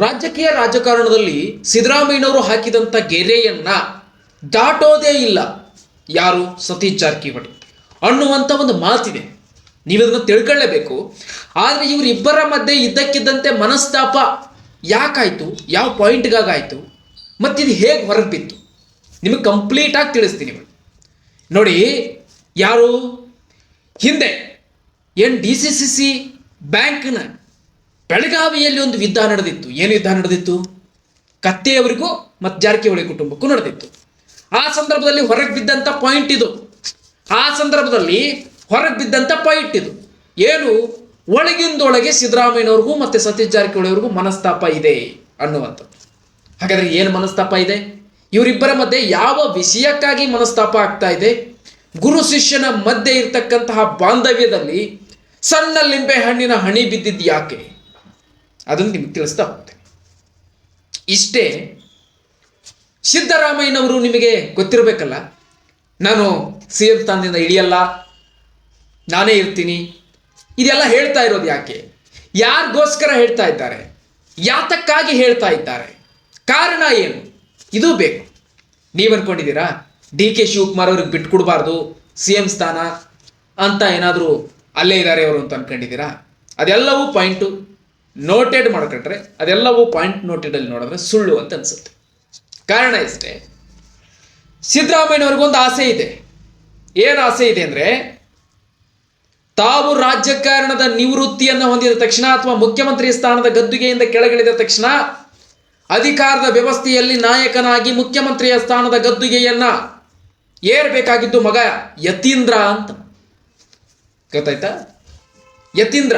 ರಾಜಕೀಯ ರಾಜಕಾರಣದಲ್ಲಿ ಸಿದ್ದರಾಮಯ್ಯನವರು ಹಾಕಿದಂಥ ಗೆರೆಯನ್ನ ದಾಟೋದೇ ಇಲ್ಲ. ಯಾರು? ಸತೀಶ್ ಜಾರಕಿಹೊಳಿ. ಅನ್ನುವಂಥ ಒಂದು ಮಾತಿದೆ. ನೀವದನ್ನು ತಿಳ್ಕೊಳ್ಳೇಬೇಕು. ಆದರೆ ಇವರಿಬ್ಬರ ಮಧ್ಯೆ ಇದ್ದಕ್ಕಿದ್ದಂತೆ ಮನಸ್ತಾಪ ಯಾಕಾಯಿತು? ಯಾವ ಪಾಯಿಂಟ್ಗಾಗಾಯಿತು? ಇದು ಹೇಗೆ ಹೊರಗೆ ಬಿತ್ತು? ನಿಮಗೆ ಕಂಪ್ಲೀಟಾಗಿ ತಿಳಿಸ್ತೀನಿ. ನೋಡಿ, ಯಾರು? ಹಿಂದೆ ಏನು ಡಿ ಸಿ ಸಿ ಸಿ ಬ್ಯಾಂಕ್ನ ಬೆಳಗಾವಿಯಲ್ಲಿ ಒಂದು ಯುದ್ಧ ನಡೆದಿತ್ತು. ಏನು ಯುದ್ಧ ನಡೆದಿತ್ತು? ಕತ್ತೆಯವರಿಗೂ ಮತ್ತು ಜಾರಕಿಹೊಳಿ ಕುಟುಂಬಕ್ಕೂ ನಡೆದಿತ್ತು. ಆ ಸಂದರ್ಭದಲ್ಲಿ ಹೊರಗೆ ಬಿದ್ದಂಥ ಪಾಯಿಂಟ್ ಇದು. ಆ ಸಂದರ್ಭದಲ್ಲಿ ಹೊರಗೆ ಬಿದ್ದಂಥ ಪಾಯಿಂಟ್ ಇದು. ಏನು? ಒಳಗಿಂದೊಳಗೆ ಸಿದ್ದರಾಮಯ್ಯನವ್ರಿಗೂ ಮತ್ತು ಸತೀಶ್ ಜಾರಕಿಹೊಳಿಯವ್ರಿಗೂ ಮನಸ್ತಾಪ ಇದೆ ಅನ್ನುವಂಥದ್ದು. ಹಾಗಾದರೆ ಏನು ಮನಸ್ತಾಪ ಇದೆ? ಇವರಿಬ್ಬರ ಮಧ್ಯೆ ಯಾವ ವಿಷಯಕ್ಕಾಗಿ ಮನಸ್ತಾಪ ಆಗ್ತಾ ಇದೆ? ಗುರು ಶಿಷ್ಯನ ಮಧ್ಯೆ ಇರ್ತಕ್ಕಂತಹ ಬಾಂಧವ್ಯದಲ್ಲಿ ಸಣ್ಣ ಲಿಂಬೆ ಹಣ್ಣಿನ ಹಣಿ ಬಿದ್ದಿದ್ದು ಯಾಕೆ? ಅದನ್ನು ನಿಮ್ಗೆ ತಿಳಿಸ್ತಾ ಹೋಗ್ತೇನೆ. ಇಷ್ಟೇ ಸಿದ್ದರಾಮಯ್ಯನವರು ನಿಮಗೆ ಗೊತ್ತಿರಬೇಕಲ್ಲ? ನಾನು ಸಿ ಎಂ ಸ್ಥಾನದಿಂದ ಇಳಿಯಲ್ಲ, ನಾನೇ ಇರ್ತೀನಿ. ಇದೆಲ್ಲ ಹೇಳ್ತಾ ಇರೋದು ಯಾಕೆ? ಯಾರಿಗೋಸ್ಕರ ಹೇಳ್ತಾ ಇದ್ದಾರೆ? ಯಾತಕ್ಕಾಗಿ ಹೇಳ್ತಾ ಇದ್ದಾರೆ? ಕಾರಣ ಏನು? ಇದು ಬೇಕು. ನೀವು ಅನ್ಕೊಂಡಿದ್ದೀರಾ ಡಿ ಕೆ ಶಿವಕುಮಾರ್ ಅವ್ರಿಗೆ ಬಿಟ್ಕೊಡ್ಬಾರ್ದು, ಸಿ ಎಂ ಸ್ಥಾನ ಅಂತ ಏನಾದರೂ ಅಲ್ಲೇ ಇದ್ದಾರೆ ಅವರು ಅಂತ ಅನ್ಕೊಂಡಿದ್ದೀರಾ? ಅದೆಲ್ಲವೂ ಪಾಯಿಂಟು. ನೋಟೆಡ್ ಮಾಡ್ಕೊಂಡ್ರೆ ಅದೆಲ್ಲವೂ ಪಾಯಿಂಟ್ ನೋಟೆಡಲ್ಲಿ ನೋಡಿದ್ರೆ ಸುಳ್ಳು ಅಂತ ಅನ್ಸುತ್ತೆ. ಕಾರಣ ಇಷ್ಟೇ. ಸಿದ್ದರಾಮಯ್ಯನವ್ರಿಗೊಂದು ಆಸೆ ಇದೆ. ಏನು ಆಸೆ ಇದೆ ಅಂದರೆ ತಾವು ರಾಜಕಾರಣದ ನಿವೃತ್ತಿಯನ್ನು ಹೊಂದಿದ ತಕ್ಷಣ ಅಥವಾ ಮುಖ್ಯಮಂತ್ರಿ ಸ್ಥಾನದ ಗದ್ದುಗೆಯಿಂದ ಕೆಳಗಿಳಿದ ತಕ್ಷಣ ಅಧಿಕಾರದ ವ್ಯವಸ್ಥೆಯಲ್ಲಿ ನಾಯಕನಾಗಿ ಮುಖ್ಯಮಂತ್ರಿಯ ಸ್ಥಾನದ ಗದ್ದುಗೆಯನ್ನ ಏರ್ಬೇಕಾಗಿದ್ದು ಮಗ ಯತೀಂದ್ರ ಅಂತ. ಗೊತ್ತಾಯ್ತಾ? ಯತೀಂದ್ರ.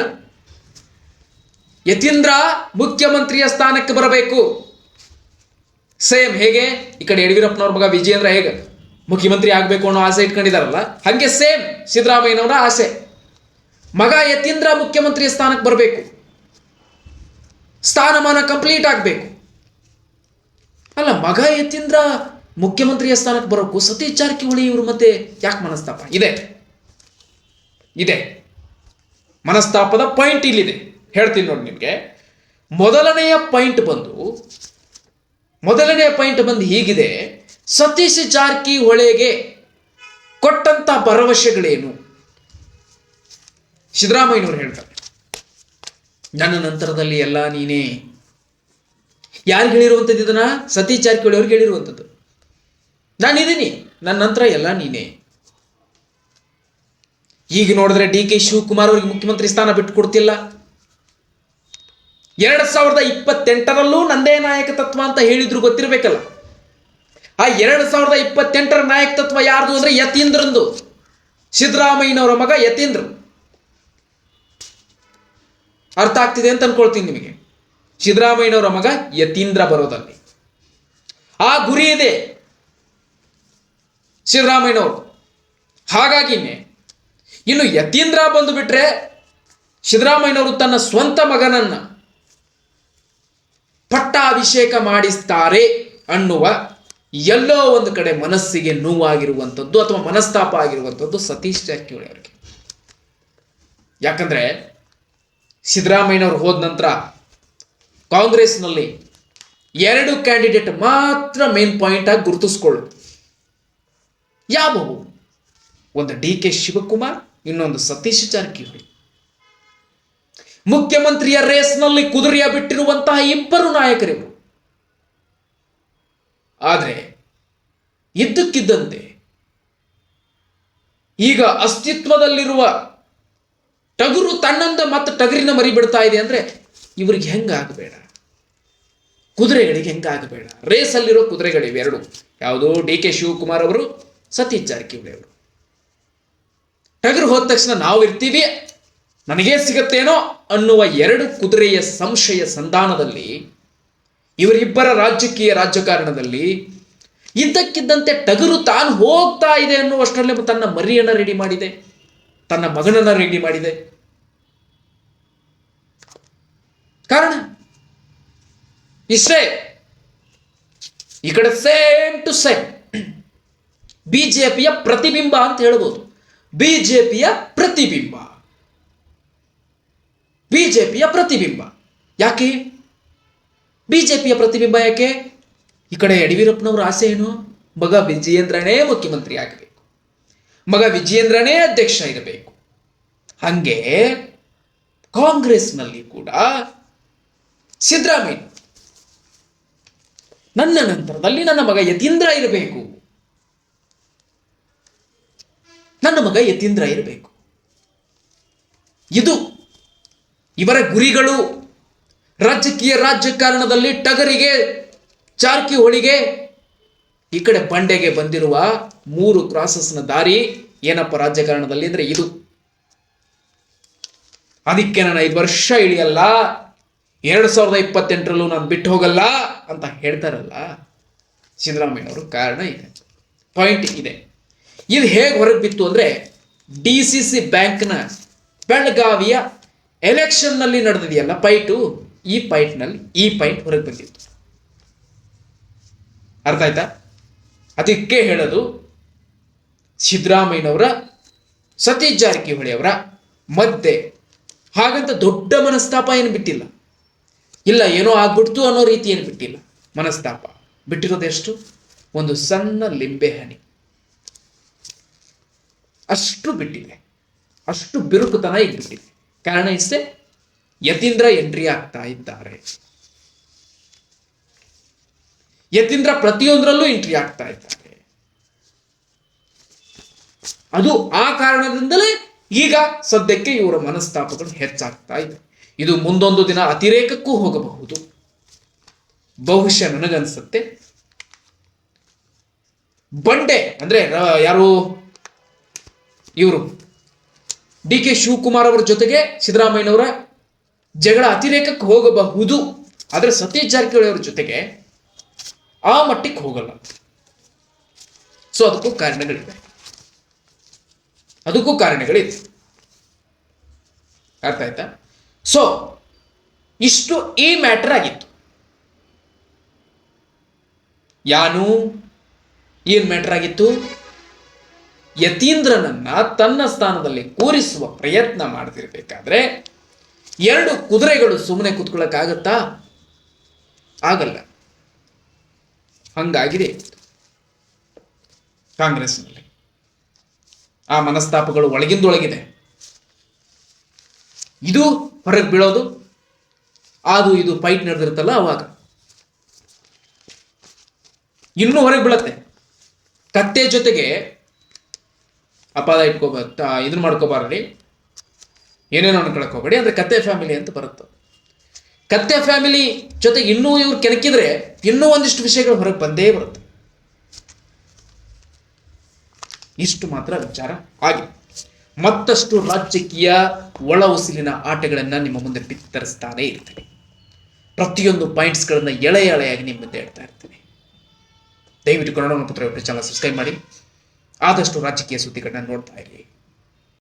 ಯತೀಂದ್ರ ಮುಖ್ಯಮಂತ್ರಿಯ ಸ್ಥಾನಕ್ಕೆ ಬರಬೇಕು. ಸೇಮ್ ಹೇಗೆ? ಈ ಕಡೆ ಯಡಿಯೂರಪ್ಪನವ್ರ ಮಗ ವಿಜಯೇಂದ್ರ ಹೇಗೆ ಮುಖ್ಯಮಂತ್ರಿ ಆಗಬೇಕು ಅನ್ನೋ ಆಸೆ ಇಟ್ಕೊಂಡಿದಾರಲ್ಲ, ಹಾಗೆ ಸೇಮ್ ಸಿದ್ದರಾಮಯ್ಯನವರ ಆಸೆ. ಮಗ ಯತೀಂದ್ರ ಮುಖ್ಯಮಂತ್ರಿ ಸ್ಥಾನಕ್ಕೆ ಬರಬೇಕು. ಸ್ಥಾನಮಾನ ಕಂಪ್ಲೀಟ್ ಆಗಬೇಕು. ಅಲ್ಲ, ಮಗ ಯತೀಂದ್ರ ಮುಖ್ಯಮಂತ್ರಿಯ ಸ್ಥಾನಕ್ಕೆ ಬರೋಕ್ಕೂ ಸತೀಶ್ ಜಾರಕಿಹೊಳಿ ಇವ್ರ ಮತ್ತೆ ಯಾಕೆ ಮನಸ್ತಾಪ? ಇದೆ. ಇದೆ. ಮನಸ್ತಾಪದ ಪಾಯಿಂಟ್ ಇಲ್ಲಿದೆ. ಹೇಳ್ತೀನಿ ನೋಡಿ ನಿಮಗೆ. ಮೊದಲನೆಯ ಪಾಯಿಂಟ್ ಬಂದು, ಮೊದಲನೆಯ ಪಾಯಿಂಟ್ ಬಂದು ಹೀಗಿದೆ. ಸತೀಶ್ ಜಾರಕಿಹೊಳಿಗೆ ಕೊಟ್ಟಂತ ಭರವಸೆಗಳೇನು? ಸಿದ್ದರಾಮಯ್ಯನವರು ಹೇಳ್ತಾರೆ. ನನ್ನ ನಂತರದಲ್ಲಿ ಎಲ್ಲ ನೀನೇ. ಯಾರು ಹೇಳಿರುವಂಥದ್ದು ಇದನ್ನ? ಸತೀಶ್ ಜಾರಕಿಹೊಳಿ ಅವ್ರಿಗೆ ಹೇಳಿರುವಂಥದ್ದು. ನಾನಿದ್ದೀನಿ. ನನ್ನ ನಂತರ ಎಲ್ಲ ನೀನೇ. ಈಗ ನೋಡಿದ್ರೆ ಡಿ ಕೆ ಶಿವಕುಮಾರ್ ಅವ್ರಿಗೆ ಮುಖ್ಯಮಂತ್ರಿ ಸ್ಥಾನ ಬಿಟ್ಟುಕೊಡ್ತಿಲ್ಲ ಎರಡ್ ಸಾವಿರದ ಇಪ್ಪತ್ತೆಂಟರಲ್ಲೂ ನಂದೇ ನಾಯಕತತ್ವ ಅಂತ ಹೇಳಿದ್ರು ಗೊತ್ತಿರಬೇಕಲ್ಲ. ಆ ಎರಡು ಸಾವಿರದ ಇಪ್ಪತ್ತೆಂಟರ ನಾಯಕತತ್ವ ಯಾರ್ದು ಅಂದ್ರೆ ಯತೀಂದ್ರಂದು ಸಿದ್ದರಾಮಯ್ಯನವರ ಮಗ ಯತೀಂದ್ರ. ಅರ್ಥ ಆಗ್ತಿದೆ ಅಂತ ಅನ್ಕೊಳ್ತೀನಿ ನಿಮಗೆ. ಸಿದ್ದರಾಮಯ್ಯನವರ ಮಗ ಯತೀಂದ್ರ ಬರೋದಲ್ಲಿ. ಆ ಗುರಿ ಇದೆ ಸಿದ್ದರಾಮಯ್ಯನವರು. ಹಾಗಾಗಿನೇ ಇನ್ನು ಯತೀಂದ್ರ ಬಂದು ಬಿಟ್ರೆ ಸಿದ್ದರಾಮಯ್ಯನವರು ತನ್ನ ಸ್ವಂತ ಮಗನನ್ನ ಪಟ್ಟಾಭಿಷೇಕ ಮಾಡಿಸ್ತಾರೆ ಅನ್ನುವ ಎಲ್ಲೋ ಒಂದು ಕಡೆ ಮನಸ್ಸಿಗೆ ನೋವಾಗಿರುವಂಥದ್ದು ಅಥವಾ ಮನಸ್ತಾಪ ಆಗಿರುವಂಥದ್ದು ಸತೀಶ್ ಜಾರಕಿಹೊಳಿ ಅವರಿಗೆ. ಯಾಕಂದ್ರೆ ಸಿದ್ದರಾಮಯ್ಯನವರು ಹೋದ ನಂತರ ಕಾಂಗ್ರೆಸ್ನಲ್ಲಿ ಎರಡು ಕ್ಯಾಂಡಿಡೇಟ್ ಮಾತ್ರ ಮೇನ್ ಪಾಯಿಂಟ್ ಆಗಿ ಗುರುತಿಸ್ಕೊಳ್ಳು ಯಾವುವು ಒಂದು ಡಿ ಕೆ ಶಿವಕುಮಾರ್, ಇನ್ನೊಂದು ಸತೀಶ್ ಜಾರಕಿಹೊಳಿ. ಮುಖ್ಯಮಂತ್ರಿಯ ರೇಸ್ನಲ್ಲಿ ಕುದುರೆಯ ಬಿಟ್ಟಿರುವಂತಹ ಇಬ್ಬರು ನಾಯಕರಿವರು ಆದರೆ ಇದ್ದಕ್ಕಿದ್ದಂತೆ ಈಗ ಅಸ್ತಿತ್ವದಲ್ಲಿರುವ ಟಗುರು ತನ್ನಂದ ಮತ್ತು ಟಗರಿನ ಮರಿ ಬಿಡ್ತಾ ಇದೆ ಅಂದ್ರೆ ಇವ್ರಿಗೆ ಹೆಂಗಾಗಬೇಡ ಕುದುರೆಗಳಿಗೆ ಹೆಂಗಾಗಬೇಡ ರೇಸಲ್ಲಿರೋ ಕುದುರೆಗಳಿವೆ ಎರಡು. ಯಾವುದು ಡಿ ಕೆ ಶಿವಕುಮಾರ್ ಅವರು, ಸತೀಶ್ ಜಾರಕಿಹೊಳಿ ಅವರು. ಟಗರು ಹೋದ ತಕ್ಷಣ ನಾವು ಇರ್ತೀವಿ ನನಗೇ ಸಿಗತ್ತೇನೋ ಅನ್ನುವ ಎರಡು ಕುದುರೆಯ ಸಂಶಯ ಸಂಧಾನದಲ್ಲಿ, ಇವರಿಬ್ಬರ ರಾಜಕೀಯ ರಾಜಕಾರಣದಲ್ಲಿ ಇದ್ದಕ್ಕಿದ್ದಂತೆ ಟಗರು ತಾನು ಹೋಗ್ತಾ ಇದೆ ಅನ್ನುವಷ್ಟರಲ್ಲಿ ತನ್ನ ಮರಿಯನ್ನ ರೆಡಿ ಮಾಡಿದೆ, ತನ್ನ ಮಗನನ್ನ ರೆಡಿ ಮಾಡಿದೆ. ಕಾರಣ? ಇಷ್ಟೇ ಈ ಕಡೆ ಸೇಮ್ ಟು ಸೇಮ್ ಬಿಜೆಪಿಯ ಪ್ರತಿಬಿಂಬ ಅಂತ ಹೇಳ್ಬೋದು. ಬಿಜೆಪಿಯ ಪ್ರತಿಬಿಂಬ. ಬಿಜೆಪಿಯ ಪ್ರತಿಬಿಂಬ. ಯಾಕೆ? ಬಿಜೆಪಿಯ ಪ್ರತಿಬಿಂಬ ಯಾಕೆ? ಈ ಕಡೆ ಯಡಿಯೂರಪ್ಪನವ್ರ ಆಸೆ ಏನು? ಮಗ ವಿಜಯೇಂದ್ರನೇ ಮುಖ್ಯಮಂತ್ರಿ ಆಗಬೇಕು ಮಗ ವಿಜಯೇಂದ್ರನೇ ಅಧ್ಯಕ್ಷ ಇರಬೇಕು. ಹಂಗೆ ಕಾಂಗ್ರೆಸ್ನಲ್ಲಿ ಕೂಡ ಸಿದ್ದರಾಮಯ್ಯ ನನ್ನ ನಂತರದಲ್ಲಿ ನನ್ನ ಮಗ ಯತೀಂದ್ರ ಇರಬೇಕು. ನನ್ನ ಮಗ ಯತೀಂದ್ರ ಇರಬೇಕು. ಇದು ಇವರ ಗುರಿಗಳು ರಾಜಕೀಯ ರಾಜಕಾರಣದಲ್ಲಿ ಟಗರಿಗೆ ಚಾರ್ಕಿಹೊಳಿಗೆ ಈ ಕಡೆ ಬಂಡೆಗೆ ಬಂದಿರುವ ಮೂರು ಕ್ರಾಸಸ್ನ ದಾರಿ ಏನಪ್ಪ ರಾಜಕಾರಣದಲ್ಲಿ ಅಂದ್ರೆ ಇದು. ಅದಕ್ಕೆ ನಾನು ಐದು ವರ್ಷ ಇಳಿಯಲ್ಲ, ಎರಡು ಸಾವಿರದ ಇಪ್ಪತ್ತೆಂಟರಲ್ಲೂ ನಾನು ಬಿಟ್ಟು ಹೋಗಲ್ಲ ಅಂತ ಹೇಳ್ತಾರಲ್ಲ, ಸಿದ್ದರಾಮಯ್ಯನವರು ಕಾರಣ ಇದೆ. ಪಾಯಿಂಟ್ ಇದೆ. ಇದು ಹೇಗೆ ಹೊರಗೆ ಬಿತ್ತು ಅಂದ್ರೆ ಡಿ ಸಿ ಸಿ ಬ್ಯಾಂಕ್ನ ಬೆಳಗಾವಿಯ ಎಲೆಕ್ಷನ್ನಲ್ಲಿ ನಡೆದಿದೆಯಲ್ಲ, ಪೈಟು, ಈ ಪೈಟ್ನಲ್ಲಿ, ಈ ಪೈಟ್ ಹೊರಗೆ ಬಂದಿತ್ತು. ಅರ್ಥ ಆಯ್ತಾ? ಅದಕ್ಕೆ ಹೇಳೋದು ಸಿದ್ದರಾಮಯ್ಯನವರ, ಸತೀಶ್ ಜಾರಕಿಹೊಳಿ ಅವರ ಮಧ್ಯೆ. ಹಾಗಂತ ದೊಡ್ಡ ಮನಸ್ತಾಪ ಏನು ಬಿಟ್ಟಿಲ್ಲ. ಇಲ್ಲ, ಏನೋ ಆಗ್ಬಿಡ್ತು ಅನ್ನೋ ರೀತಿ ಏನು ಬಿಟ್ಟಿಲ್ಲ. ಮನಸ್ತಾಪ. ಬಿಟ್ಟಿರೋದೆಷ್ಟು ಒಂದು ಸಣ್ಣ ಲಿಂಬೆ ಹನಿ. ಅಷ್ಟು ಬಿಟ್ಟಿದೆ. ಅಷ್ಟು ಬಿರುಕುತನ ಈಗ ಕಾರಣ ಇಷ್ಟೇ? ಯತೀಂದ್ರ ಎಂಟ್ರಿ ಆಗ್ತಾ ಇದ್ದಾರೆ. ಯತೀಂದ್ರ ಪ್ರತಿಯೊಂದರಲ್ಲೂ ಎಂಟ್ರಿ ಆಗ್ತಾ ಇದ್ದಾರೆ. ಅದು ಆ ಕಾರಣದಿಂದಲೇ ಈಗ ಸದ್ಯಕ್ಕೆ ಇವರ ಮನಸ್ತಾಪಗಳು ಹೆಚ್ಚಾಗ್ತಾ ಇದೆ. ಇದು ಮುಂದೊಂದು ದಿನ ಅತಿರೇಕಕ್ಕೂ ಹೋಗಬಹುದು. ಬಹುಶಃ ನನಗನ್ಸುತ್ತೆ. ಬಂಡೆ ಅಂದ್ರೆ ಯಾರು? ಇವರು. ಡಿ ಕೆ ಶಿವಕುಮಾರ್ ಅವರ ಜೊತೆಗೆ ಸಿದ್ದರಾಮಯ್ಯನವರ ಜಗಳ ಅತಿರೇಕಕ್ಕೆ ಹೋಗಬಹುದು. ಆದರೆ ಸತೀಶ್ ಜಾರಕಿಹೊಳಿ ಅವರ ಜೊತೆಗೆ ಆ ಮಟ್ಟಕ್ಕೆ ಹೋಗಲ್ಲ. ಸೊ ಅದಕ್ಕೂ ಕಾರಣಗಳಿವೆ. ಅದಕ್ಕೂ ಕಾರಣಗಳಿದೆ. ಅರ್ಥ ಆಯ್ತಾ? ಸೊ ಇಷ್ಟು ಈ ಮ್ಯಾಟರ್ ಆಗಿತ್ತು. ಯಾನು, ಏನು ಮ್ಯಾಟರ್ ಆಗಿತ್ತು? ಯತೀಂದ್ರನನ್ನ ತನ್ನ ಸ್ಥಾನದಲ್ಲಿ ಕೂರಿಸುವ ಪ್ರಯತ್ನ ಮಾಡ್ತಿರ್ಬೇಕಾದ್ರೆ ಎರಡು ಕುದುರೆಗಳು ಸುಮ್ಮನೆ ಕೂತ್ಕೊಳ್ಳೋಕ್ಕಾಗತ್ತಾ ಆಗಲ್ಲ. ಹಂಗಾಗಿದೆ. ಕಾಂಗ್ರೆಸ್ನಲ್ಲಿ. ಆ ಮನಸ್ತಾಪಗಳು ಒಳಗಿಂದೊಳಗಿದೆ. ಇದು ಹೊರಗೆ ಬೀಳೋದು. ಅದು ಇದು ಫೈಟ್ ನಡೆದಿರುತ್ತಲ್ಲ ಅವಾಗ. ಇನ್ನೂ ಹೊರಗೆ ಬೀಳತ್ತೆ. ಕತ್ತೆ ಜೊತೆಗೆ ಅಪಾದ ಇಟ್ಕೋಬ ಇದನ್ನ ಮಾಡ್ಕೋಬಾರ್ರಿ ಏನೇನೋ ಅನ್ಕೊಳಕ್ ಅಂದರೆ ಅಂದ್ರೆ ಕತ್ತೆ ಫ್ಯಾಮಿಲಿ ಅಂತ ಬರುತ್ತೆ. ಕತ್ತೆ ಫ್ಯಾಮಿಲಿ ಜೊತೆ ಇನ್ನೂ ಇವ್ರು ಕೆಣಕಿದ್ರೆ ಇನ್ನೂ ಒಂದಿಷ್ಟು ವಿಷಯಗಳು ಹೊರಗೆ ಬಂದೇ ಬರುತ್ತೆ. ಇಷ್ಟು ಮಾತ್ರ ವಿಚಾರ ಆಗಿ. ಮತ್ತಷ್ಟು ರಾಜಕೀಯ ಒಳ ಉಸಿಲಿನ ಆಟಗಳನ್ನು ನಿಮ್ಮ ಮುಂದೆ ಬಿತ್ತರಿಸ್ತಾನೇ ಇರ್ತೀನಿ. ಪ್ರತಿಯೊಂದು ಪಾಯಿಂಟ್ಸ್ಗಳನ್ನು ಎಳೆ ಎಳೆಯಾಗಿ ನಿಮ್ಮ ಮುಂದೆ ಹೇಳ್ತಾ ಇರ್ತೀನಿ. ದಯವಿಟ್ಟು ಕನ್ನಡ ಪತ್ರ ಚಾನಲ್ ಸಬ್ಸ್ಕ್ರೈಬ್ ಮಾಡಿ. ಆದಷ್ಟು ರಾಜಕೀಯ ಸುದ್ದಿಗಳನ್ನ ನೋಡ್ತಾ ಇರಿ.